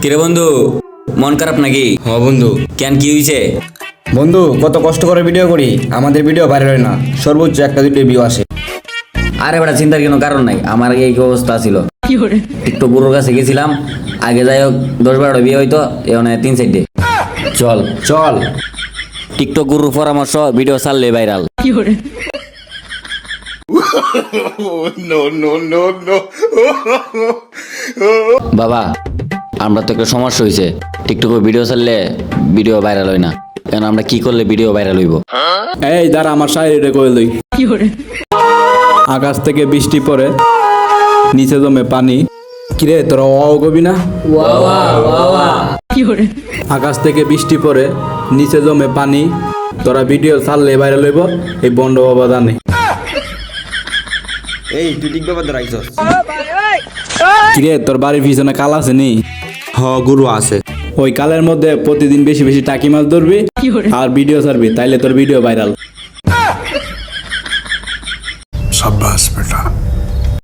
কিরে বন্ধু মন খারাপ নাকি? হ বন্ধু। কেন কি হয়েছে বন্ধু কত কষ্ট করে ভিডিও করি আমাদের ভিডিও ভাইরাল হয় না। সর্বোচ্চ একটা দুটো ভিউ আসে। আরে বেটা চিন্তার কোনো কারণ নাই আমার আগে এই অবস্থা ছিল। একটু গুরুর কাছে গেছিলাম আগে যাই হোক দশ বারোটা বিয়ে হইতো এখন তিন সাইডে চল। চল। টিকটক গুরুর পরামর্শ ভিডিও ছাড়লে ভাইরাল বাবা আমরা তো একটা সমস্যা হয়েছে টিকটকে ভিডিও ছাড়লে ভিডিও ভাইরাল হয় না। কারণ আমরা কি করলে ভিডিও ভাইরাল হইব? এই দাঁড়া আমার শাড়িটা করে লই। আকাশ থেকে বৃষ্টি পড়ে নিচে জমে পানি। কিরে তোরা অ কবি না? আকাশ থেকে বৃষ্টি পড়ে নিচে জমে পানি। তোরা ভিডিও ছাড়লে ভাইরাল লইব এই বন্ড বাবা জানে। এই তুই ঠিক ব্যাপার রাখছস। কিরে তোর বাড়ির পিছনে কাল আছে নি? হ গুরু আছে। ওই কালের মধ্যে প্রতিদিন বেশি বেশি টাকি মাছ ধরবি আর ভিডিও ছাড়বি তাইলে তোর ভিডিও ভাইরাল সাব্বাস বেটা।